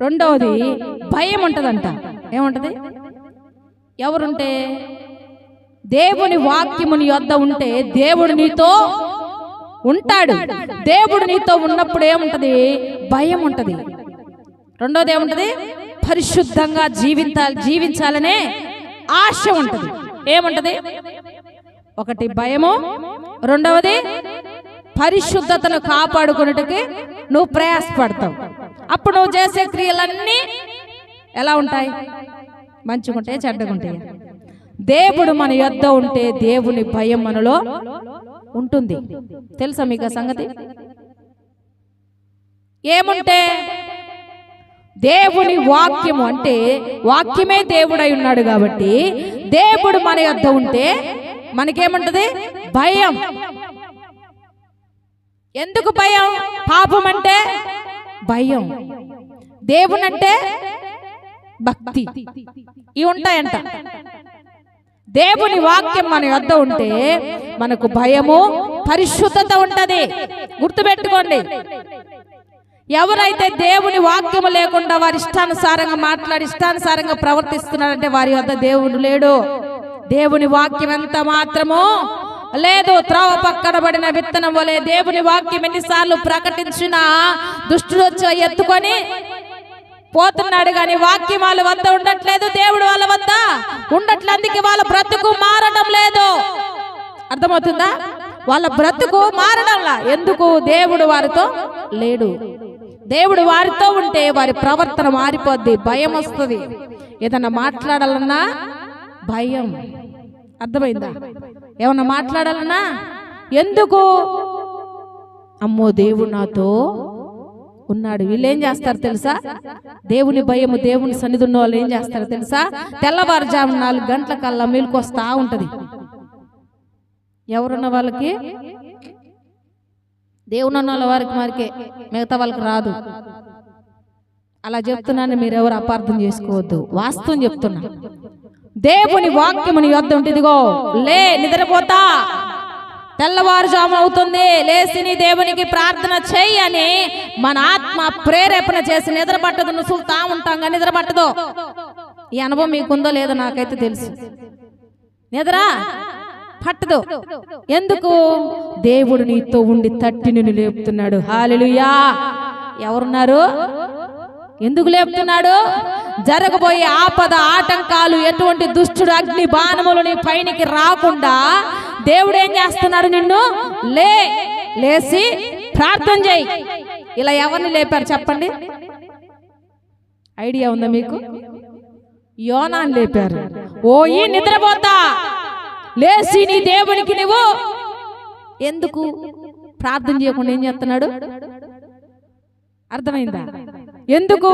రెండవది భయం ఉంటదంట ఏముంటది? ఎవరుంటే? దేవుని వాక్యము నీ వద్ద ఉంటే దేవుడు నీతో ఉంటాడు. దేవుడు నీతో ఉన్నప్పుడు ఏముంటది? భయం ఉంటది రెండోది ఏముంటది? పరిశుద్ధంగా జీవించాలి జీవించాలనే ఆశ ఉంటది. ఏముంటది? ఒకటి భయము రెండవది పరిశుద్ధతను కాపాడుకున్నట్టుకి నువ్వు ప్రయాసపడతావు. అప్పుడు నువ్వు చేసే క్రియలన్నీ ఎలా ఉంటాయి? మంచిగుంటాయి చెడ్డగుంటాయి దేవుడు మన యొద్ద ఉంటే దేవుని భయం మనలో ఉంటుంది. తెలుసా మీకు సంగతి? ఏముంటే దేవుని వాక్యము అంటే వాక్యమే దేవుడై ఉన్నాడు కాబట్టి దేవుడు మన యొద్ద ఉంటే మనకేముంటది? భయం. ఎందుకు భయం? పాపం అంటే భయం. దేవునంటే భక్తి. ఇవి ఉంటాయంట. దేవుని వాక్యం మన యొద్ద ఉంటే మనకు భయము పరిశుద్ధత ఉంటది. గుర్తుపెట్టుకోండి. ఎవరైతే దేవుని వాక్యము లేకుండా వారి ఇష్టానుసారంగా మాట్లాడి ఇష్టానుసారంగా ప్రవర్తిస్తున్నారంటే వారి వద్ద దేవుడు లేడు. దేవుని వాక్యం ఎంత మాత్రమో లేదు త్రోవ పక్కన పడిన విత్తనం వలె దేవుని వాక్యం ఎన్నిసార్లు ప్రకటించినా దుష్టుడు వచ్చి ఎత్తుకొని పోతున్నాడు కానీ వాక్యం వాళ్ళ వద్ద ఉండట్లేదు దేవుడు వాళ్ళ వద్ద ఉండట్లేదు అందుకే వాళ్ళ బ్రతుకు మారడం లేదు. అర్థమవుతుందా? వాళ్ళ బ్రతుకు మారడంలా ఎందుకు? దేవుడు వారితో లేడు. దేవుడు వారితో ఉంటే వారి ప్రవర్తన మారిపోద్ది భయం వస్తుంది. ఏదన్నా మాట్లాడాలన్నా భయం. అర్థమైందా? ఏమన్నా మాట్లాడాలన్నా ఎందుకు? అమ్మో దేవుడు నాతో ఉన్నాడు. వీళ్ళు ఏం చేస్తారు తెలుసా? దేవుని భయము దేవుని సన్నిధి ఉన్న వాళ్ళు ఏం చేస్తారు తెలుసా? తెల్లవారుజాము నాలుగు గంటల కల్లా మేలుకొస్తా ఉంటది. ఎవరున్న వాళ్ళకి? దేవుని ఉన్న వాళ్ళ వారికి మరికే. మిగతా వాళ్ళకి రాదు. అలా చెప్తున్నాను మీరు ఎవరు అపార్థం చేసుకోవద్దు. వాస్తవం చెప్తున్నా. దేవుని వాక్యముని యొద్ ఇదిగో లే నిద్రపోతా. తెల్లవారుజాము అవుతుంది లేచి నీ దేవునికి ప్రార్థన చెయ్యి అని మన ఆత్మ ప్రేరేపణ చేసి నిద్ర పట్టదు నుసులుతా ఉంటాం కానీ నిద్రపట్టదు. ఈ అనుభవం మీకుందో లేదో నాకైతే తెలుసు. నిద్ర పట్టదు. ఎందుకు? దేవుడు నీతో ఉండి తట్టి నిన్ను లేపుతున్నాడు. హాలెలుయా ఎవరున్నారు? ఎందుకు లేపుతున్నాడు? జరగబోయే ఆపద ఆటంకాలు ఎటువంటి దుష్టుడు అగ్ని బాణములు నీ పైనికి రాకుండా దేవుడు ఏం చేస్తున్నాడు నిన్ను? లే లేచి ప్రార్థన చేయి. ఇలా ఎవరిని లేపారు చెప్పండి? ఐడియా ఉందా మీకు? యోనాన్ని లేపారు. ఓ ఈ నిద్రపోతా. లేచి నీ దేవునికి నువ్వు ఎందుకు? ప్రార్థన చేయకుండా ఏం చేస్తున్నాడు? అర్థమైందా? ఎందుకు?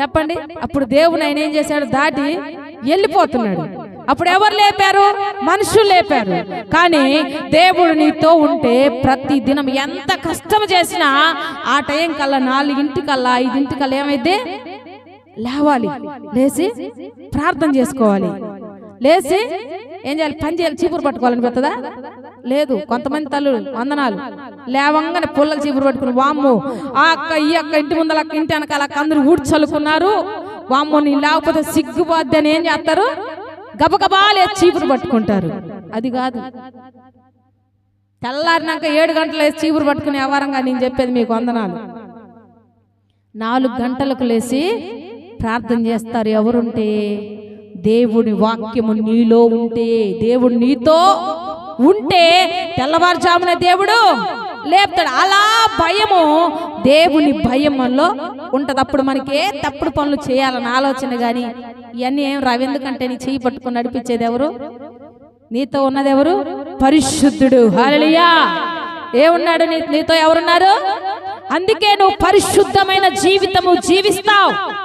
చెప్పండి. అప్పుడు దేవుని ఆయన ఏం చేశాడు? దాటి వెళ్ళిపోతున్నాడు. అప్పుడు ఎవరు లేపారు? మనుషులు లేపారు. కానీ దేవుడు నీతో ఉంటే ప్రతి దినం ఎంత కష్టం చేసినా ఆ టైం కల్లా నాలుగింటికల్లా ఐదింటికల్లా ఏమైతే లేవాలి. లేచి ప్రార్థన చేసుకోవాలి. లేచి ఏం చేయాలి? పని చేయాలి. చీపురు పట్టుకోవాలని పెద్దదా లేదు. కొంతమంది తల్లులు వందనాలు. లేవంగానే పుల్లలు చీపురు పట్టుకుని వామ్ము ఆ అక్క ఈ అక్క ఇంటి ముందర అక్క ఇంటి వెనకాల అక్క అందరూ ఊడ్చి చల్లుకున్నారు వామ్మో నీ లేకపోతే సిగ్గుపోద్ది అని ఏం చేస్తారు? గబగబాలే చీపురు పట్టుకుంటారు. అది కాదు. తెల్లారినాక ఏడు గంటలు వేసి చీపురు పట్టుకునే వ్యవహారంగా నేను చెప్పేది మీకు వందనాలు. నాలుగు గంటలకు లేచి ప్రార్థన చేస్తారు ఎవరుంటే? దేవుని వాక్యము నీలో ఉంటే దేవుడు నీతో ఉంటే తెల్లవారుజామున దేవుడు లేపుతాడు. అలా భయము దేవుని భయంలో ఉంటుంది. అప్పుడు మనకి ఏ తప్పుడు పనులు చేయాలని ఆలోచన కానీ ఇవన్నీ ఏం రావు. ఎందుకంటే నీ చేయి పట్టుకుని నడిపించేది ఎవరు? నీతో ఉన్నది ఎవరు? పరిశుద్ధుడు. హల్లెలూయా. ఏమున్నాడు నీ నీతో ఎవరున్నారు? అందుకే నువ్వు పరిశుద్ధమైన జీవితము జీవిస్తావు.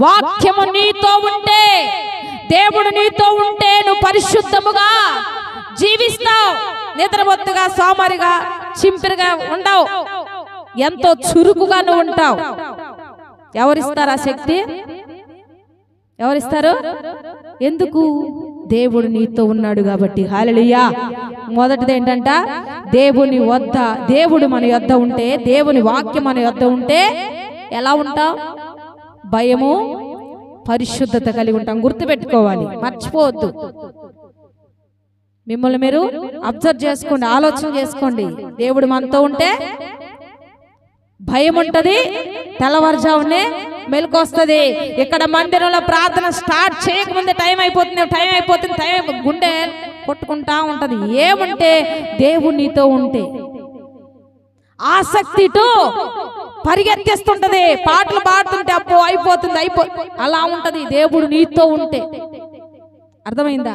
వాక్యము నీతో ఉంటే దేవుడు నీతో ఉంటే నువ్వు పరిశుద్ధముగా జీవిస్తావు. నిద్రమొత్తుగా సోమరిగా చింపిరిగా ఉండవు. ఎంతో చురుకుగా నువ్వు ఉంటావు. ఎవరిస్తారు ఆ శక్తి? ఎవరిస్తారు? ఎందుకు? దేవుడు నీతో ఉన్నాడు కాబట్టి. హాలెలుయా మొదటిది ఏంటంట? దేవుని వద్ద దేవుడు మన యొద్ద ఉంటే దేవుని వాక్యం మన యొద్ద ఉంటే ఎలా ఉంటాం భయము పరిశుద్ధత కలిగి ఉంటాం. గుర్తుపెట్టుకోవాలి. మర్చిపోవద్దు. మిమ్మల్ని మీరు అబ్జర్వ్ చేసుకోండి ఆలోచన చేసుకోండి. దేవుడు మనతో ఉంటే భయం ఉంటది తెల్లవారుజామునే మెలకు వస్తుంది ఇక్కడ మందిరంలో ప్రార్థన స్టార్ట్ చేయకముందే టైం అయిపోతుంది టైం అయిపోతుంది టైం గుండె కొట్టుకుంటా ఉంటది. ఏముంటే దేవుడు నీతో ఉంటే. ఆసక్తితో పరిగెత్తిస్తుంటది. పాటలు పాడుతుంటే అప్పు అయిపోతుంది అయిపో అలా ఉంటది. దేవుడు నీతో ఉంటే. అర్థమైందా?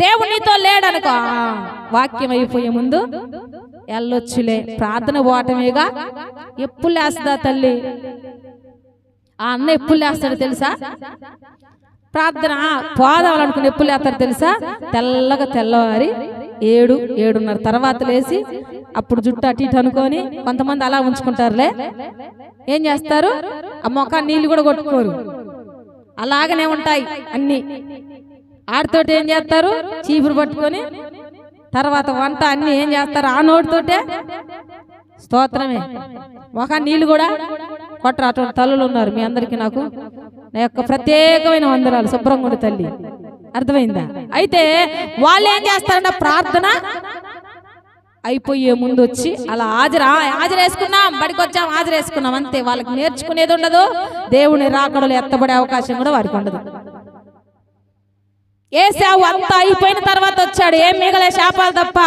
దేవుడు నీతో లేడనుకో. వాక్యం అయిపోయే ముందు ఎల్లొచ్చులే. ప్రార్థన పోవటమేగా ఎప్పుడు లేస్తుందా తల్లి? ఆ అన్న ఎప్పుడు లేస్తాడు తెలుసా? ప్రార్థన పోదామనుకుని ఎప్పుడు లేస్తాడు తెలుసా? తెల్లగా తెల్లవారి ఏడు ఏడున్నర తర్వాత లేచి అప్పుడు జుట్టు అటు ఇటు అనుకొని కొంతమంది అలా ఉంచుకుంటారులే. ఏం చేస్తారు? ఆ మొక్క నీళ్ళు కూడా కొట్టుకోరు. అలాగనే ఉంటాయి అన్ని. ఆడితోటి ఏం చేస్తారు? చీపురు పట్టుకొని తర్వాత వంట అన్ని ఏం చేస్తారు? ఆ నోటితోటే? స్తోత్రమే. ఒక నీళ్ళు కూడా కొట్టరు. అటువంటి తల్లులు ఉన్నారు మీ అందరికీ నాకు. నా యొక్క ప్రత్యేకమైన వందనాలు. శుభ్రం ఉండే తల్లి. అర్థమైందా? అయితే వాళ్ళు ఏం చేస్తారంటే ప్రార్థన అయిపోయే ముందు వచ్చి అలా హాజరు హాజరేసుకున్నాం బడికి వచ్చాం హాజరేసుకున్నాం. అంతే. వాళ్ళకి నేర్చుకునేది ఉండదు. దేవుని రాకడలు ఎత్తబడే అవకాశం కూడా వారికి ఉండదు. ఏసావు అంతా అయిపోయిన తర్వాత వచ్చాడు. ఏం మిగలే శాపాలు తప్ప.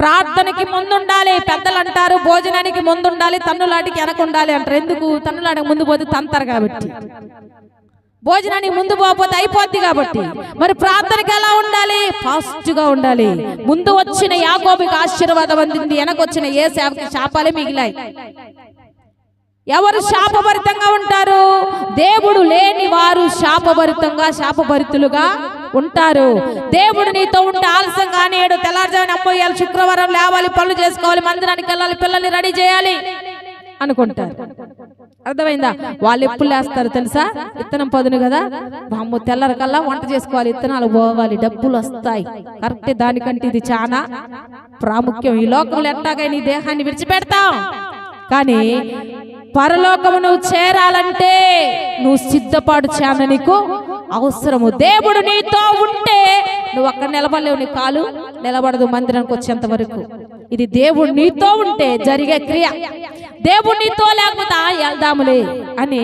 ప్రార్థనకి ముందు ఉండాలి పెద్దలు అంటారు భోజనానికి ముందు ఉండాలి తన్నులాటికి వెనక ఉండాలి అంటారు. ఎందుకు? తన్నులాటికి ముందు పోతే తంతారు కాబట్టి. భోజనానికి ముందు పోకపోతే అయిపోద్ది కాబట్టి. మరి ప్రార్థనకి ఎలా ఉండాలి? ఫాస్ట్గా ఉండాలి. ముందు వచ్చిన యాకోబికి ఆశీర్వాదం అందింది. వెనక వచ్చిన ఏ సేవకి శాపాలే మిగిలాయి. ఎవరు శాపభరితంగా ఉంటారు? దేవుడు లేని వారు శాపభరితంగా శాపభరితులుగా ఉంటారు. దేవుడు నీతో ఉంటే ఆలస్యం కానియడు తెల్లారుజామున అమ్మోయాలి శుక్రవారం లేవాలి పనులు చేసుకోవాలి మందిరానికి వెళ్ళాలి పిల్లల్ని రెడీ చేయాలి అనుకుంటారు. అర్థమైందా? వాళ్ళు ఎప్పుడు లేస్తారు తెలుసా? ఇత్తనం పదును కదా? బామ్మ తెల్లరకల్లా వంట చేసుకోవాలి ఇత్తనాలు పోవాలి డబ్బులు వస్తాయి. కరెక్ట్ దానికంటే ఇది చాలా ప్రాముఖ్యం. ఈ లోకంలో ఎట్టాగా నీ దేహాన్ని విడిచిపెడతాం. కానీ పరలోకము నువ్వు చేరాలంటే నువ్వు సిద్ధపాటు చేయాలని నీకు అవసరము. దేవుడు నీతో ఉంటే నువ్వు అక్కడ నిలబడలేవు నీ కాలు నిలబడదు మందిరానికి వచ్చేంత వరకు. ఇది దేవుడు నీతో ఉంటే జరిగే క్రియ. దేవుడు నీతో లేకపోతే వెళ్దాములే అని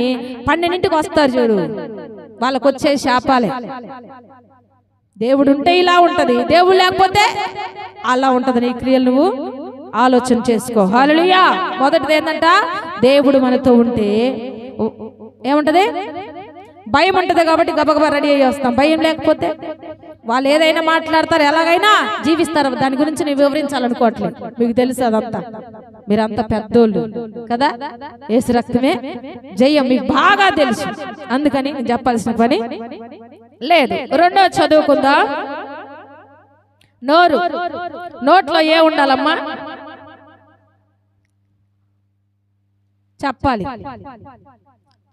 పన్నెండింటికి వస్తారు చూడు. వాళ్ళకు వచ్చే శాపాలే దేవుడు ఉంటే ఇలా ఉంటది. దేవుడు లేకపోతే అలా ఉంటది నీ క్రియలు నువ్వు ఆలోచన చేసుకో. హల్లెలూయా. మొదటిది ఏంటంట దేవుడు మనతో ఉంటే ఏముంటది? భయం ఉంటుంది కాబట్టి గబగబా రెడీ అయ్యి వస్తాం. భయం లేకపోతే వాళ్ళు ఏదైనా మాట్లాడతారు ఎలాగైనా జీవిస్తారు. దాని గురించి నేను వివరించాలనుకోవట్లేదు. మీకు తెలుసు అదంతా. మీరంతా పెద్దోళ్ళు కదా? ఏసు రక్తమే జయం. మీకు బాగా తెలుసు. అందుకని నేను చెప్పాల్సిన పని లేదు. రెండో చదువుకుందా. నోరు. నోట్లో ఏ ఉండాలమ్మా? చెప్పాలి.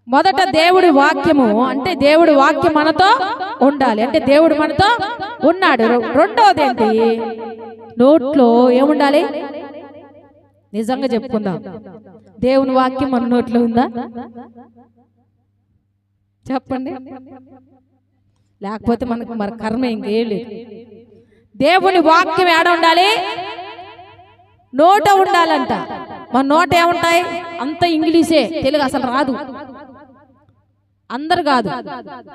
మొదట దేవుడి వాక్యము అంటే దేవుడి వాక్యం మనతో ఉండాలి. అంటే దేవుడు మనతో ఉన్నాడు. రెండవది ఏంటి నోట్లో ఏముండాలి? నిజంగా చెప్పుకుందాం. దేవుని వాక్యం మన నోట్లో ఉందా? చెప్పండి. లేకపోతే మనకు మరి కర్మ ఇంకేం లేదు. దేవుని వాక్యం ఏడ ఉండాలి? నోట ఉండాలంట. మా నోట ఏముంటాయి? అంత ఇంగ్లీషే. తెలుగు అసలు రాదు. అందరు కాదు.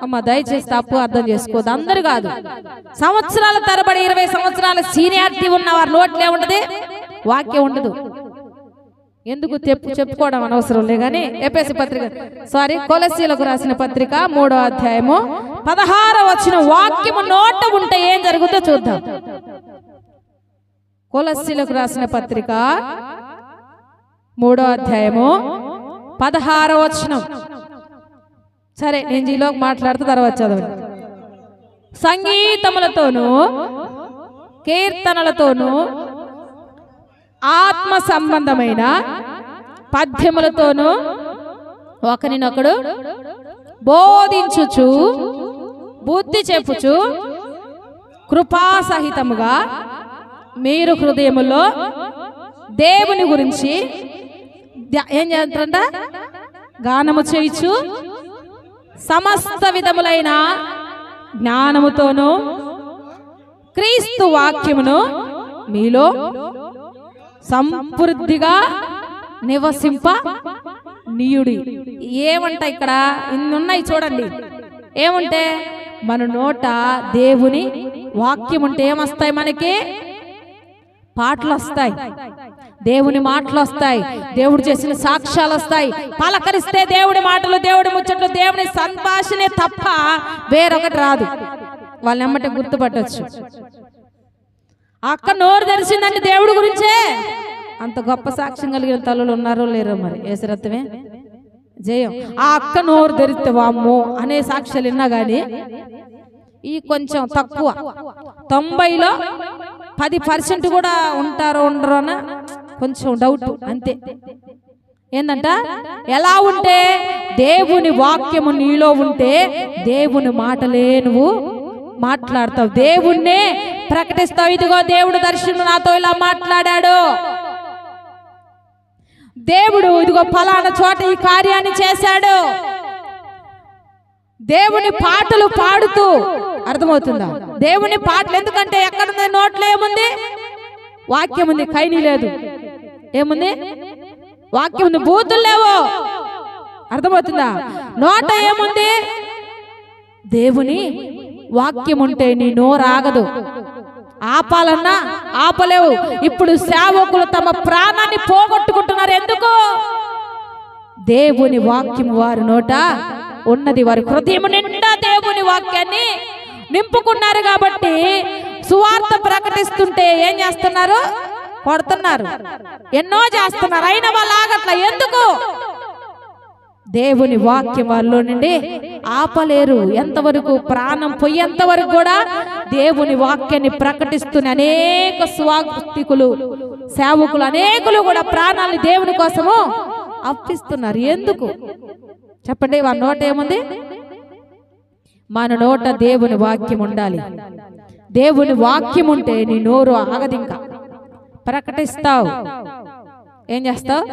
అమ్మ దయచేసి తప్పు అర్థం చేసుకోదు అందరు కాదు. సంవత్సరాల తరబడి ఇరవై సంవత్సరాల సీనియారిటీ ఉన్న వారి నోట్లో ఏముంటది? వాక్యం ఉండదు. ఎందుకు చెప్పు చెప్పుకోవడం అనవసరం లే కానీ ఏపీఎస్సి పత్రిక. సారీ కొలసీలకు రాసిన పత్రిక మూడో అధ్యాయము పదహార వచ్చిన వాక్యము నోట ఉంటే ఏం జరుగుతుందో చూద్దాం. కొలసీలకు రాసిన పత్రిక మూడో అధ్యాయము పదహారో వచనం. సరే నేను జీలోకి మాట్లాడుతూ తర్వాత చదవండి. సంగీతములతోనూ కీర్తనలతోనూ ఆత్మ సంబంధమైన పద్యములతోనూ ఒకరినొకడు బోధించుచు బుద్ధి చెప్పుచు కృపాసహితముగా మీరు హృదయములో దేవుని గురించి ఏం చేస్తారంట గానము చేయుచు. సమస్త విధములైన జ్ఞానముతోనూ క్రీస్తు వాక్యమును మీలో సంపృద్ధిగా నివసింప నీయుడి. ఏమంట ఇక్కడ? ఇన్నున్నాయి చూడండి. ఏముంటే మన నోట దేవుని వాక్యం ఉంటే ఏమొస్తాయి మనకి? పాటలు వస్తాయి దేవుని మాటలు వస్తాయి దేవుడు చేసిన సాక్ష్యాలు వస్తాయి పలకరిస్తే దేవుడి మాటలు దేవుడి ముచ్చట్లు దేవుని సంభాషణే తప్ప వేరొకటి రాదు. వాళ్ళని ఎమ్మటే గుర్తుపట్టచ్చు. అక్క నోరు తెరిచిందంటే దేవుడి గురించే? అంత గొప్ప సాక్ష్యం కలిగిన తల్లులు ఉన్నారో లేరో మరి? ఏసరత్వమే జయం. ఆ అక్క నోరు తెరిస్తే వామ్మో అనే సాక్ష్యాలు విన్నా కానీ ఈ కొంచెం తక్కువ. తొంభైలో పది పర్సెంట్ కూడా ఉంటారో ఉండరోనా కొంచెం డౌట్ అంతే. ఏంటంట ఎలా ఉంటే దేవుని వాక్యము నీలో ఉంటే దేవుని మాటలే నువ్వు మాట్లాడతావు. దేవుణ్ణే ప్రకటిస్తావు. ఇదిగో దేవుడు దర్శనం నాతో ఇలా మాట్లాడాడు. దేవుడు ఇదిగో ఫలానా చోట ఈ కార్యాన్ని చేశాడు. దేవుని పాటలు పాడుతూ అర్థమవుతుందా? దేవుని పాటలు ఎందుకంటే ఎక్కడ నోట్లో ఏముంది? వాక్యం ఉంది. కైని లేదు ఏముంది? వాక్యం ఉంది బూతులు లేవు అర్థమవుతుందా? నోట ఏముంది? దేవుని వాక్యం ఉంటే నీ నోరు ఆగదు. ఆపాలన్నా ఆపలేవు. ఇప్పుడు సేవకులు తమ ప్రాణాన్ని పోగొట్టుకుంటున్నారు. ఎందుకు? దేవుని వాక్యం వారి నోట ఉన్నది. వారి హృదయం నిండా దేవుని వాక్యాన్ని నింపుకున్నారు కాబట్టి సువార్త ప్రకటిస్తుంటే ఏం చేస్తున్నారు? కొడుతున్నారు. ఎన్నో చేస్తున్నారు. అయిన వాళ్ళు ఆగట్ల. ఎందుకు? దేవుని వాక్యం వారిలో నుండి ఆపలేరు. ఎంతవరకు ప్రాణం పోయేంత వరకు కూడా దేవుని వాక్యాన్ని ప్రకటిస్తున్న అనేక స్వాగతికులు సేవకులు అనేకులు కూడా ప్రాణాన్ని దేవుని కోసము అప్పిస్తున్నారు ఎందుకు? చెప్పండి మన నోట ఏముంది? మన నోట దేవుని వాక్యం ఉండాలి. దేవుని వాక్యం ఉంటే నీ నోరు ఆగదింకా. ప్రకటిస్తావు. ఏం చేస్తావు?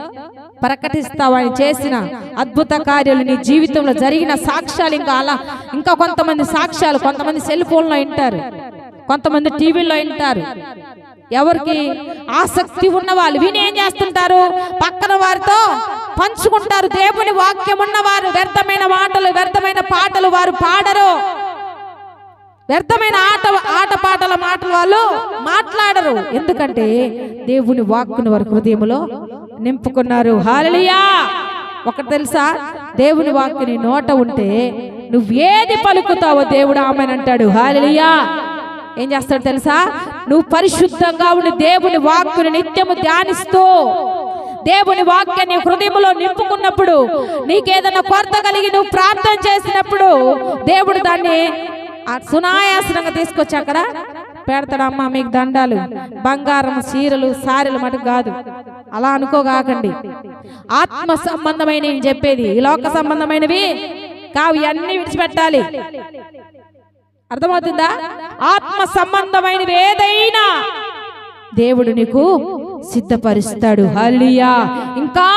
ప్రకటిస్తావు అని చేసిన అద్భుత కార్యాలు నీ జీవితంలో జరిగిన సాక్ష్యాలు ఇంకా అలా ఇంకా కొంతమంది సాక్ష్యాలు కొంతమంది సెల్ ఫోన్లో వింటారు. కొంతమంది టీవీలో వింటారు. ఎవరికి ఆసక్తి ఉన్న వాళ్ళు విని ఏం చేస్తుంటారు? పక్కన వారితో పంచుకుంటారు. దేవుని వాక్యం ఉన్నవారు వ్యర్థమైన మాటలు వ్యర్థమైన పాటలు వారు పాడరు. వ్యర్థమైన ఆట ఆట పాటల మాటలు వాళ్ళు మాట్లాడరు. ఎందుకంటే దేవుని వాక్కును వారి హృదయంలో నింపుకున్నారు. హాలలియా ఒకటి తెలుసా? దేవుని వాక్కుని నోట ఉంటే నువ్వేది పలుకుతావో దేవుడు ఆమెను అంటాడు. హాలలియా ఏం చేస్తాడు తెలుసా? నువ్వు పరిశుద్ధంగా ఉండి దేవుని వాక్కుని నిత్యము ధ్యానిస్తూ దేవుని వాక్యాన్ని హృదయంలో నింపుకున్నప్పుడు నీకేదైనా కొరత కలిగి నువ్వు ప్రార్థన చేసినప్పుడు దేవుడు దాన్ని సునాయాసనంగా తీసుకొచ్చి అక్కడ పెడతాడమ్మా మీకు దండాలు బంగారం చీరలు సారెలు మటుకు కాదు. అలా అనుకోగాకండి. ఆత్మ సంబంధమైన చెప్పేది ఈ లోక సంబంధమైనవి కావు ఇవన్నీ విడిచిపెట్టాలి. అర్థమవుతుందా? ఆత్మ సంబంధమైనవి ఏదైనా దేవుడు నీకు సిద్ధపరుస్తాడు. హలియా ఇంకా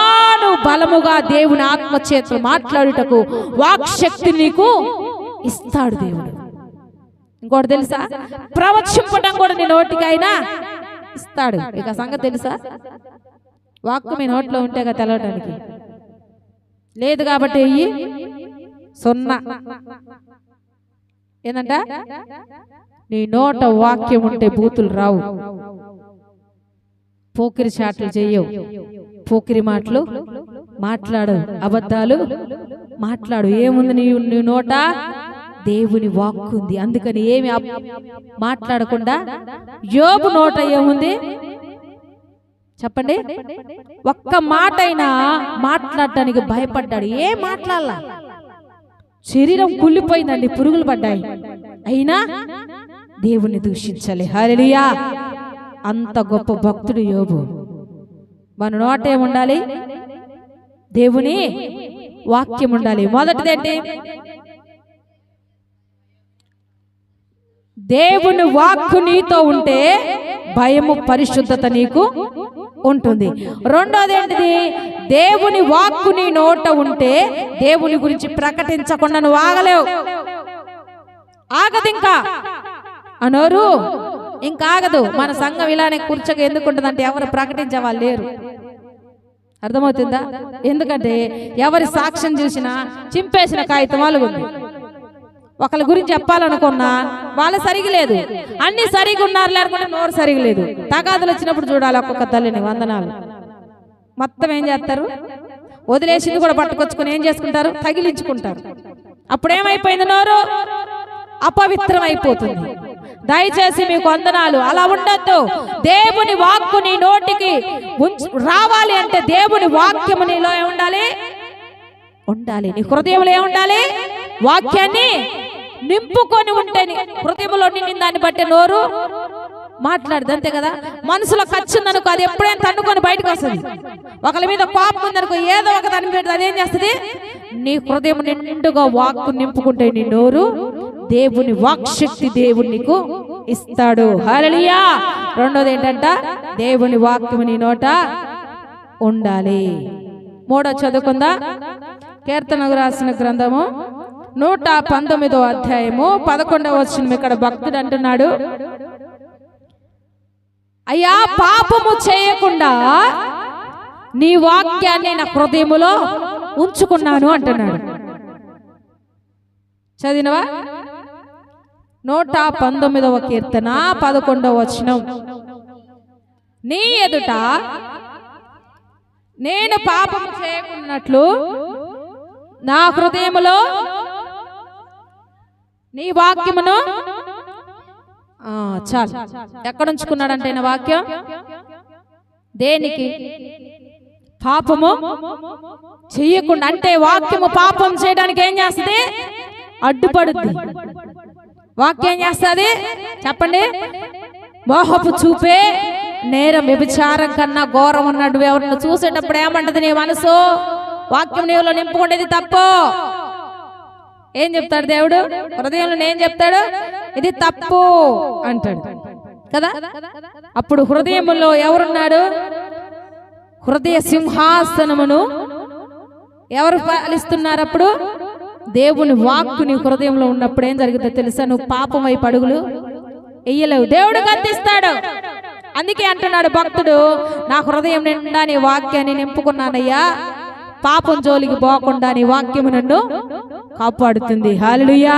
నువ్వు బలముగా దేవుని ఆత్మ మాట్లాడుటకు వాక్శక్తి నీకు ఇస్తాడు దేవుడు. ఇంకోటి తెలుసా? ప్రవచింపటం కూడా నీ నోటికైనా ఇస్తాడు. ఇక సంగతి తెలుసా? వాక్కు మీ నోట్లో ఉంటే కదా తెలవటానికి. లేదు కాబట్టి అయ్యి సున్నా. ఏంటంట నీ నోట వాక్యం ఉంటే బూతులు రావు. పోకిరి చాట్లు చెయ్యవు. పోకిరి మాటలు మాట్లాడు అబద్ధాలు మాట్లాడు ఏముంది నీ నీ నోట? దేవుని వాక్కు ఉంది. అందుకని ఏమి మాట్లాడకుండా యోబు నోట ఏముంది? చెప్పండి. ఒక్క మాట అయినా మాట్లాడటానికి భయపడ్డాడు. ఏం మాట్లాడాల? శరీరం కుళ్ళిపోయిందండి పురుగులు పడ్డాయి. అయినా దేవుని దూషించాలి. హరియా అంత గొప్ప భక్తుడు యోబు. మన నోట ఏముండాలి? దేవుని వాక్యం ఉండాలి. మొదటిదేంటి దేవుని వాక్కు నీతో ఉంటే భయము పరిశుద్ధత నీకు ఉంటుంది. రెండోది ఏంటిది? దేవుని వాక్కు నీ నోట ఉంటే దేవుని గురించి ప్రకటించకుండా నువ్వు ఆగలేవు. ఆగదు ఇంకా అనోరు? ఇంకా ఆగదు. మన సంఘం ఇలానే కూర్చోగా ఎందుకు ఉంటుందంటే ఎవరు ప్రకటించే వాళ్ళు లేరు. అర్థమవుతుందా? ఎందుకంటే ఎవరి సాక్ష్యం చూసినా చింపేసిన కాగితం వాళ్ళు ఉంది ఒకళ్ళ గురించి చెప్పాలనుకున్నా వాళ్ళ సరిగా లేదు అన్ని సరిగా ఉన్నారు లేకుంటే నోరు సరిగా లేదు తగాదులు వచ్చినప్పుడు చూడాలి ఒక్కొక్క తల్లిని వందనాలు. మొత్తం ఏం చేస్తారు? వదిలేసింది కూడా పట్టుకొచ్చుకొని ఏం చేసుకుంటారు? తగిలించుకుంటారు. అప్పుడేమైపోయింది నోరు? అపవిత్రం అయిపోతుంది దయచేసి మీకు వందనాలు. అలా ఉండొద్దు. దేవుని వాక్కు నీ నోటికి ఉంచు రావాలి అంటే దేవుని వాక్యము నీలో ఏం ఉండాలి? ఉండాలి. నీ హృదయంలో ఏముండాలి వాక్యాన్ని నింపుకొని ఉంటే నీ హృదయంలో నిండిన దాన్ని బట్టి నోరు మాట్లాడదు అంతే కదా? మనసులో ఖర్చు ఉందనుకో అది ఎప్పుడైనా తన్నుకొని బయటకు వస్తుంది. ఒకరి మీద కోపం ఉందనుకో ఏదో ఒక దాని మీద అదేం చేస్తుంది? నీ హృదయం నిండుగా వాక్కు నింపుకుంటే నీ నోరు దేవుని వాక్శక్తి దేవుడు నీకు ఇస్తాడు. హరళియా రెండోది ఏంటంట? దేవుని వాక్యము నీ నోట ఉండాలి. మూడో చదువుకుందా? కీర్తనకు రాసిన గ్రంథము నూట పంతొమ్మిదో అధ్యాయము పదకొండవ వచ్చిన ఇక్కడ భక్తుడు అంటున్నాడు. అయ్యా పాపము చేయకుండా నీ వాక్యాన్ని నా హృదయములో ఉంచుకున్నాను అంటున్నాడు. చదివినవా? నూట పంతొమ్మిదవ కీర్తన పదకొండవ వచనం. నీ ఎదుట నేను పాపం చేయకున్నట్లు నా హృదయంలో నీ వాక్యమును? ఆ, చాలు. ఎక్కడ ఉంచుకున్నాడంటే నా వాక్యం? దేనికి? పాపము చెయ్యకుండా అంటే వాక్యము పాపం చేయడానికి ఏం చేస్తుంది? అడ్డుపడుద్ది. వాక్యం చేస్తుంది? చెప్పండి. మోహపు చూపే నేరం వ్యభిచారం కన్నా ఘోరం అన్నట్టు ఎవరిని చూసేటప్పుడు ఏమంటది నీ మనసు? వాక్యం నీవులో నింపుకుండేది తప్పు. ఏం చెప్తాడు దేవుడు? హృదయంలో ఏం చెప్తాడు ఇది తప్పు అంటాడు. కదా? అప్పుడు హృదయంలో ఎవరున్నాడు? హృదయ సింహాసనమును ఎవరు పాలిస్తున్నారు అప్పుడు? దేవుని వాక్కు నీ హృదయంలో ఉన్నప్పుడు ఏం జరుగుతుందో తెలుసా? నువ్వు పాపం పడుగులు వెయ్యలేవు దేవుడు కత్తిస్తాడు అందుకే అంటున్నాడు భక్తుడు నా హృదయం నిండా నీ వాక్యాన్ని నింపుకున్నానయ్యా. పాపం జోలికి పోకుండా నీ వాక్యము నన్ను కాపాడుతుంది. హాలుయా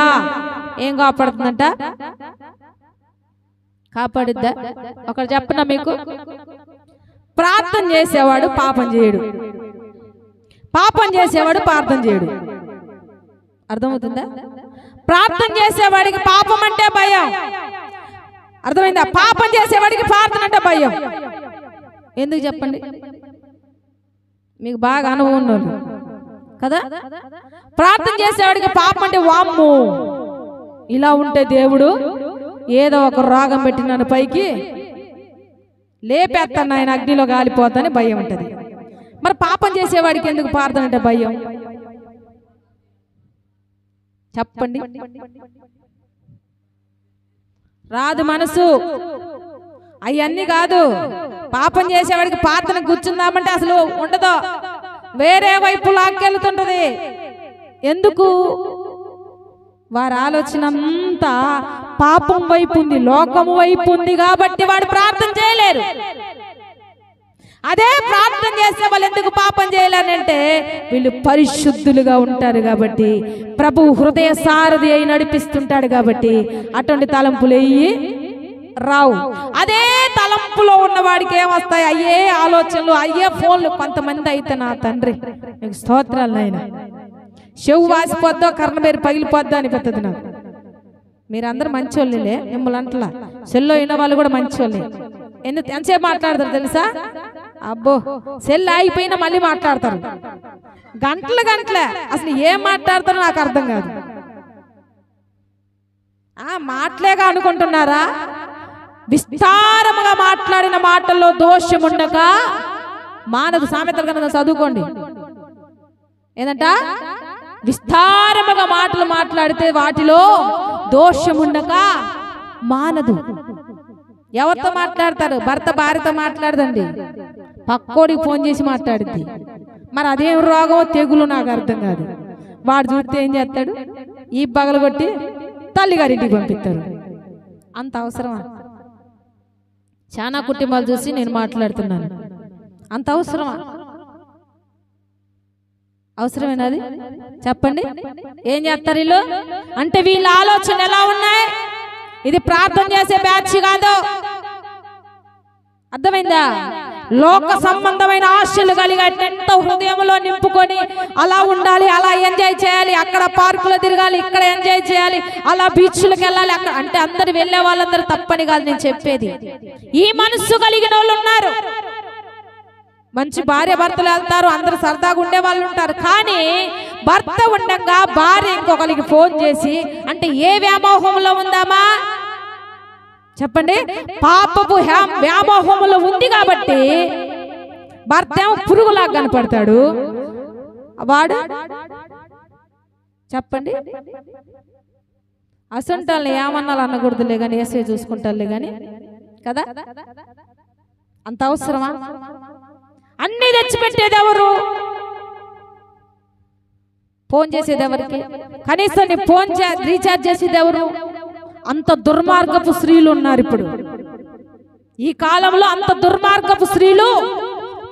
ఏం కాపాడుతుందంట? కాపాడుద్దా? ఒకటి చెప్పనా మీకు? ప్రార్థన చేసేవాడు పాపం చేయడు. పాపం చేసేవాడు ప్రార్థన చేయడు. అర్థమవుతుందా? ప్రార్థన చేసేవాడికి పాపం అంటే భయం. అర్థమైందా? పాపం చేసేవాడికి ప్రార్థన అంటే భయం. ఎందుకు చెప్పండి? మీకు బాగా అనుభవం ఉన్నోళ్ళు. కదా? ప్రార్థన చేసేవాడికి పాపం అంటే వామ్ము. ఇలా ఉంటే దేవుడు ఏదో ఒక రోగం పెట్టి నన్ను పైకి లేపేస్తాను ఆయన అగ్నిలో గాలిపోతాని భయం ఉంటది. మరి పాపం చేసేవాడికి ఎందుకు ప్రార్థన అంటే భయం? చెప్పండి. రాదు మనసు. అవన్నీ కాదు. పాపం చేసేవాడికి ప్రార్థన కూర్చుందామంటే అసలు ఉండదు. వేరే వైపు లాక్కెళ్తుంటది. ఎందుకు? వారి ఆలోచన అంతా పాపం వైపు ఉంది లోకము వైపు ఉంది కాబట్టి వాడు ప్రార్థన చేయలేరు. అదే ప్రార్థన చేసే వాళ్ళు ఎందుకు పాపం చేయలేనంటే వీళ్ళు పరిశుద్ధులుగా ఉంటారు కాబట్టి ప్రభు హృదయ సారథి అయి నడిపిస్తుంటాడు కాబట్టి అటువంటి తలంపులు వెయ్యి రావు. అదే తలంపులో ఉన్నవాడికి ఏమొస్తాయి? అయ్యే ఆలోచనలు అయ్యే ఫోన్లు కొంతమంది అయితే నా తండ్రి. నీకు స్తోత్రాలు నాయన. చెవు వాసిపోద్దో కర్ణబేరు పగిలిపోద్దో అనిపిస్తుంది నాకు. మీరందరూ మంచోళ్ళే మిమ్మల్ని అంటలా. సెల్లో అయిన వాళ్ళు కూడా మంచోళ్ళే. ఎందుకు ఎంతసేపు మాట్లాడతారు తెలుసా? అబ్బో సెల్ ఆగిపోయినా మళ్ళీ మాట్లాడతారు. గంటలు గంటలే. అసలు ఏం మాట్లాడతారో నాకు అర్థం కాదు. ఆ మాటలేగా అనుకుంటున్నారా? విస్తారముగా మాట్లాడిన మాటల్లో దోషముండక మానదు సామెతలు కనుక చదువుకోండి. ఏంటంట విస్తారముగా మాటలు మాట్లాడితే వాటిలో దోషముండక మానదు. ఎవరితో మాట్లాడతారు? భర్త భార్యతో మాట్లాడదండి. పక్కోడికి ఫోన్ చేసి మాట్లాడింది మరి అదేం రోగం తెగులు నాకు అర్థం కాదు. వాడు చూస్తే ఏం చేస్తాడు? ఈ పగలు కొట్టి తల్లిగారింటికి పంపిస్తారు. అంత అవసరమా? చాలా కుటుంబాలు చూసి నేను మాట్లాడుతున్నాను. అంత అవసరమా? అవసరమేనది చెప్పండి. ఏం చేస్తారు వీళ్ళు? అంటే వీళ్ళ ఆలోచన ఎలా ఉన్నాయి? ఇది ప్రార్థన చేసే బ్యాచ్ కాదు. అర్థమైందా? లోక సంబంధమైన ఆశలు కలిగి ఎంత హృదయంలో నింపుకొని అలా ఉండాలి అలా ఎంజాయ్ చేయాలి. అక్కడ పార్కులో తిరగాలి ఇక్కడ ఎంజాయ్ చేయాలి. అలా బీచ్లకు వెళ్ళాలి. అక్కడ అంటే అందరు వెళ్ళే వాళ్ళందరూ తప్పని కాదు నేను చెప్పేది. ఈ మనస్సు కలిగిన వాళ్ళు ఉన్నారు. మంచి భార్య భర్తలు వెళ్తారు అందరు సరదాగా ఉండే వాళ్ళు ఉంటారు. కానీ భర్త ఉండగా భార్య ఇంకొకరికి ఫోన్ చేసి అంటే ఏ వ్యామోహంలో ఉందామా? చెప్పండి? పాపపు హ్యా- ఉంది కాబట్టి భర్త ఏమో పురుగులాగా కనపడతాడు. వాడు? చెప్పండి. అసంటాలని ఏమన్నాలు అనకూడదులే కానీ ఏసే చూసుకుంటారులే కానీ కదా? అంత అవసరమా? అన్ని తెచ్చిపెట్టేది ఎవరు? ఫోన్ చేసేది ఎవరికి? కనీసం ఫోన్ రీఛార్జ్ చేసేది ఎవరు? అంత దుర్మార్గపు స్త్రీలు ఉన్నారు ఇప్పుడు. ఈ కాలంలో అంత దుర్మార్గపు స్త్రీలు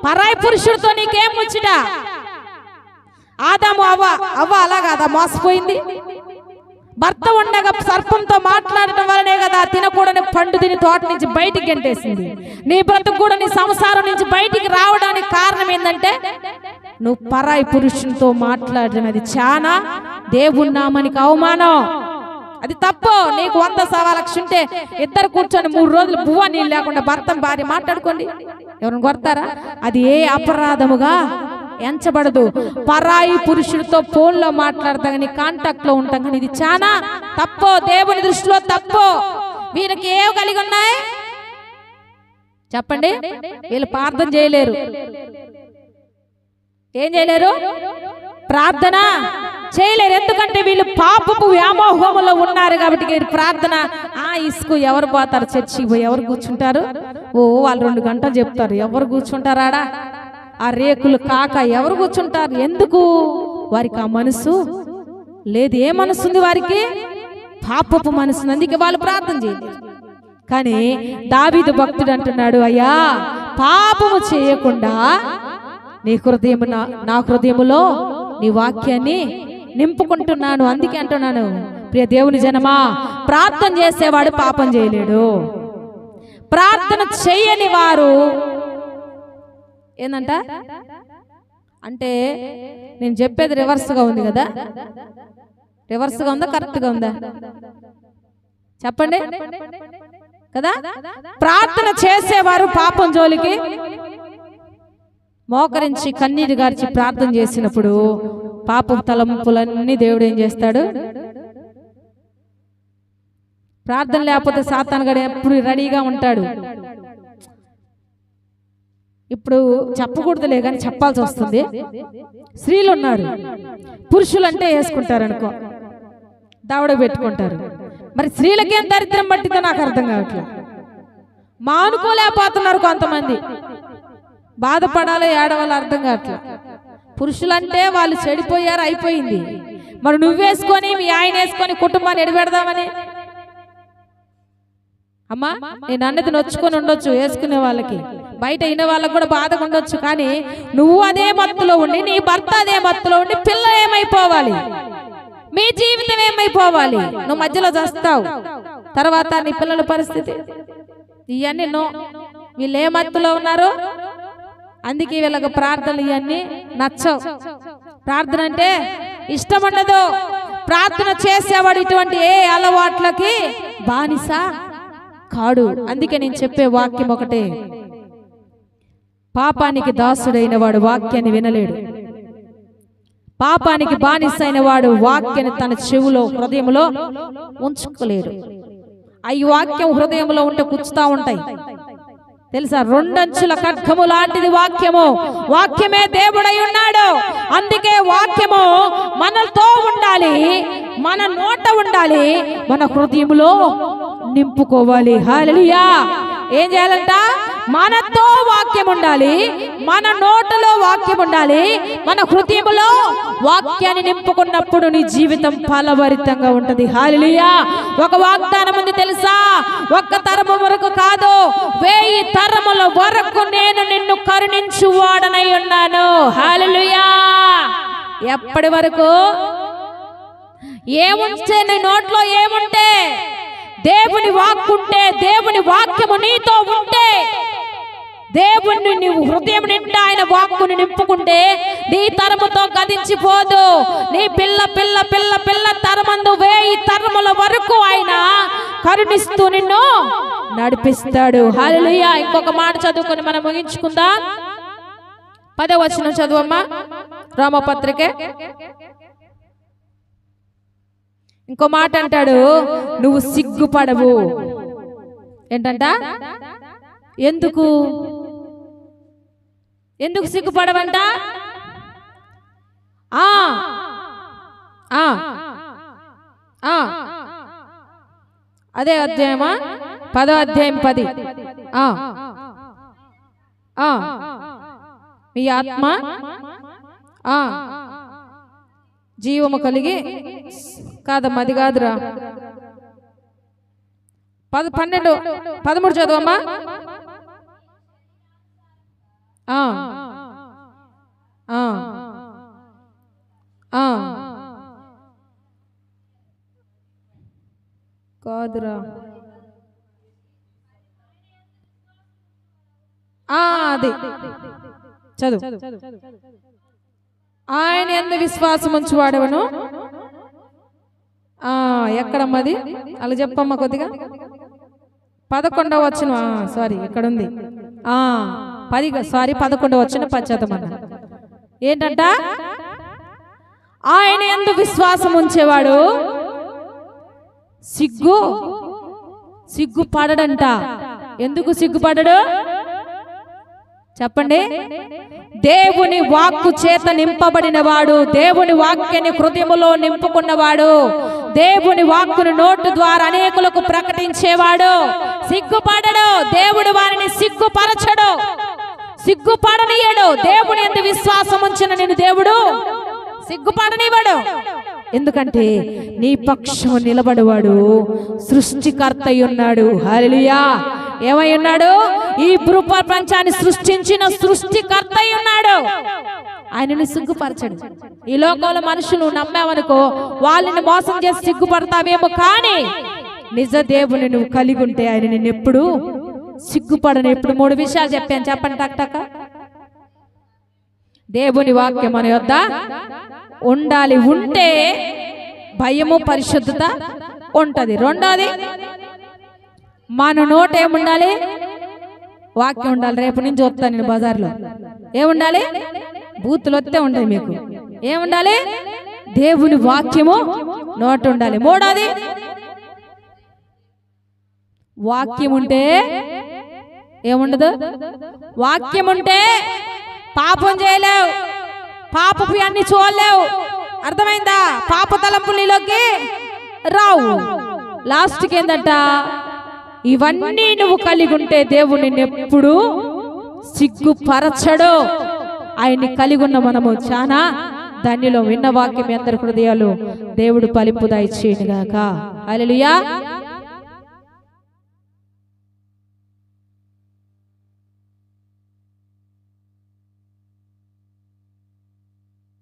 పరాయి పురుషుడితో నీకేం ముచ్చట? ఆదాము అవ్వ అవ్వ అలా కాదా మోసపోయింది. భర్త ఉండగా సర్పంతో మాట్లాడటం వలనే కదా తినకూడని పండు తిని తోట నుంచి బయటికి గెంటేసింది. నీ బ్రతుకు కూడా నీ సంసారం నుంచి బయటికి రావడానికి కారణం ఏంటంటే నువ్వు పరాయి పురుషునితో మాట్లాడడం అది చాలా దేవున్నామనికి అవమానం. అది తప్పు? నీకు వంద సవా లక్ష ఉంటే ఇద్దరు కూర్చొని మూడు రోజులు బువ్వ నీళ్ళు లేకుండా భర్త భార్య మాట్లాడుకోండి. ఎవరిని కొడతారా? అది ఏ అపరాధముగా? ఎంచబడదు. పరాయి పురుషుడితో ఫోన్లో మాట్లాడతా కానీ కాంటాక్ట్లో ఉంటాం కానీ ఇది చాలా తప్పు? దేవుని దృష్టిలో తప్పు? వీరికి ఏవి కలిగి ఉన్నాయి? చెప్పండి. వీళ్ళు ప్రార్థన చేయలేరు. ఏం చేయలేరు? ప్రార్థన చేయలేరు. ఎందుకంటే వీళ్ళు పాపపు వ్యామోహంలో ఉన్నారు కాబట్టి ప్రార్థన ఆ ఇసుకు ఎవరు పోతారు? చర్చికి పోయి ఎవరు కూర్చుంటారు? ఓ వాళ్ళు రెండు గంటలు చెప్తారు. ఎవరు కూర్చుంటారాడా? ఆ రేకులు కాక ఎవరు కూర్చుంటారు? ఎందుకు? వారికి ఆ మనసు లేదు. ఏ మనసు ఉంది వారికి? పాపపు మనసు ఉంది. అందుకే వాళ్ళు ప్రార్థన చేయలేదు. కానీ దావీదు భక్తుడు అంటున్నాడు అయ్యా పాపము చేయకుండా నీ హృదయము నా- నా హృదయములో నీ వాక్యాన్ని నింపుకుంటున్నాను. అందుకే అంటున్నాను ప్రియ దేవుని జనమా ప్రార్థన చేసేవాడు పాపం చేయలేడు. ప్రార్థన చేయని వారు ఏందంట? అంటే నేను చెప్పేది రివర్స్గా ఉంది కదా? రివర్స్గా ఉందా కరెక్ట్గా ఉందా? చెప్పండి. కదా? ప్రార్థన చేసేవారు పాపం జోలికి మోకరించి కన్నీరు గార్చి ప్రార్థన చేసినప్పుడు పాపం తలంపులన్నీ దేవుడు ఏం చేస్తాడు? ప్రార్థన లేకపోతే సాతాన్ గడు ఎప్పుడు రెడీగా ఉంటాడు. ఇప్పుడు చెప్పకూడదులే కానీ చెప్పాల్సి వస్తుంది. స్త్రీలు ఉన్నారు. పురుషులు అంటే వేసుకుంటారు అనుకో దావడ పెట్టుకుంటారు. మరి స్త్రీలకేం దరిద్రం పట్టిందో నాకు అర్థం కావట్లేదు. మానుకోలేకపోతున్నారు కొంతమంది. బాధపడాలో ఏడవాలో అర్థం కావట్లేదు పురుషులంటే వాళ్ళు చెడిపోయారు అయిపోయింది. మరి నువ్వేసుకొని మీ ఆయన వేసుకొని కుటుంబాన్ని ఎడబెడదామని? అమ్మా నేను అన్నది నొచ్చుకొని ఉండొచ్చు వేసుకునే వాళ్ళకి. బయట అయిన వాళ్ళకి కూడా బాధగా ఉండొచ్చు కానీ నువ్వు అదే మత్తులో ఉండి నీ భర్త అదే మత్తులో ఉండి పిల్ల ఏమైపోవాలి? మీ జీవితం ఏమైపోవాలి? నువ్వు మధ్యలో చేస్తావు. తర్వాత నీ పిల్లల పరిస్థితి. ఇవన్నీ నో. వీళ్ళు ఏ మత్తులో ఉన్నారు? అందుకే వీళ్ళకి ప్రార్థనలు ఇవన్నీ నచ్చవు. ప్రార్థన అంటే ఇష్టం ఉండదు. ప్రార్థన చేసేవాడు ఇటువంటి ఏ అలవాట్లకి బానిస కాడు. అందుకే నేను చెప్పే వాక్యం ఒకటే. పాపానికి దాసుడైన వాడు వాక్యాన్ని వినలేడు. పాపానికి బానిసైన వాడు వాక్యాన్ని తన చెవులో హృదయంలో ఉంచుకోలేడు. ఆ వాక్యం హృదయంలో ఉంటే కూర్చుతా ఉంటాయి. తెలుసా? రెండంచుల ఖడ్గము లాంటిది వాక్యము. వాక్యమే దేవుడై ఉన్నాడు. అందుకే వాక్యము మనతో ఉండాలి. మన నోట ఉండాలి. మన హృదయములో నింపుకోవాలి. హాలియా ఏం చేయాలంట? మనతో వాక్యం ఉండాలి మన నోటలో వాక్యం ఉండాలి మన హృదయంలో వాక్యాన్ని నింపుకున్నప్పుడు నీ జీవితం ఫలభరితంగా ఉంటది. హాలియా ఒక వాగ్దానం ఉంది తెలుసా? ఒక్క తరము వరకు కాదు వేయి తరముల వరకు నేను నిన్ను కరుణించు వాడనై ఉన్నాను. హాలియా ఎప్పటి వరకు? ఏముంటే నీ నోట్లో ఏముంటే? దేవుని వాక్కుంటే దేవుని వాక్యము నీతో దేవుణ్ణి నీవు హృదయం నిండా ఆయన వాక్కుని నింపుకుంటే నీ తరముతో గదించిపోదు నీ పిల్ల పిల్ల పిల్ల పిల్ల తరమందు వేయి తరముల వరకు ఆయన కరుణిస్తూ నిన్ను నడిపిస్తాడు. హల్లెలూయా. ఇంకొక మాట చదువుకొని మనం ముగించుకుందాం. పదే వచ్చిన చదువమ్మా. రామపత్రికే. ఇంకో మాట అంటాడు నువ్వు సిగ్గుపడవు. ఏంటంట? ఎందుకు? ఎందుకు సిగ్గుపడవంట? ఆ. ఆ. ఆ. అదే అధ్యాయమా? పదో అధ్యాయం పది. ఆ. ఆ. మీ ఆత్మ? ఆ. జీవము కలిగి కాదమ్మా అది కాదురా. పద పన్నెండు పదమూడు చదవమ్మా. కాదురా. అది. చదువు. ఆయన ఎందు విశ్వాసం ఉంచువాడవను? ఎక్కడమ్మది? అలా చెప్పమ్మా కొద్దిగా. పదకొండవ వచ్చిన సారీ ఇక్కడ ఉంది ఆ. పది సారీ పదకొండు వచ్చిన పశ్చాత్తమన్న ఏంటంట? ఆయన ఎందు విశ్వాసం ఉంచేవాడు సిగ్గు సిగ్గుపడడంట. ఎందుకు సిగ్గుపడడు? చెప్పండి. దేవుని వాక్కు చేత నింపబడిన వాడు దేవుని వాక్యాన్ని హృదయములో నింపుకున్నవాడు దేవుని వాక్కును నోటు ద్వారా అనేకులకు ప్రకటించేవాడు. సిగ్గుపడడు. దేవుడు వారిని సిగ్గుపరచడు. సిగ్గుపడనియడు. దేవుడు ఎందు విశ్వాసం ఉంచిన నేను దేవుడు. సిగ్గుపడనివ్వడు ఎందుకంటే నీ పక్షం నిలబడవాడు. సృష్టికర్త ఉన్నాడు. హలియా ఏమై ఉన్నాడు? ఈ ప్రపంచాన్ని సృష్టించిన సృష్టికర్త ఉన్నాడు. ఆయనని సిగ్గుపరచడు. ఈ లోకంలో మనుషులు నమ్మావనుకో వాళ్ళని మోసం చేసి సిగ్గుపడతావేమో కానీ నిజ దేవుని నువ్వు కలిగి ఉంటే ఆయన నిన్నెప్పుడు సిగ్గుపడని ఇప్పుడు మూడు విషయాలు చెప్పాను. చెప్పండి టక్ టక్. దేవుని వాక్యం మన యొద్ద. ఉండాలి ఉంటే భయము పరిశుద్ధత ఉంటది. రెండోది మన నోట ఏముండాలి వాక్యం ఉండాలి. రేపు నుంచి వస్తాను నేను బజార్లో. ఏముండాలి బూతులు వస్తే ఉంటాయి మీకు. ఏముండాలి దేవుని వాక్యము నోట ఉండాలి. మూడోది వాక్యం ఉంటే ఏముండదు? వాక్యం ఉంటే పాపం చేయలేవు. పాపపు అన్ని చూడలేవు. అర్థమైందా? పాప తలంపు నీలోకి రావు. లాస్ట్కి ఏందంట? ఇవన్నీ నువ్వు కలిగి ఉంటే దేవుడు నిన్నెప్పుడు సిగ్గుపరచడు. ఆయన్ని కలిగి ఉన్న మనము చాలా దానిలో విన్న వాక్యం మీ అందరి హృదయాలు దేవుడు పలింపు దయచేయను గాక అలెలుయా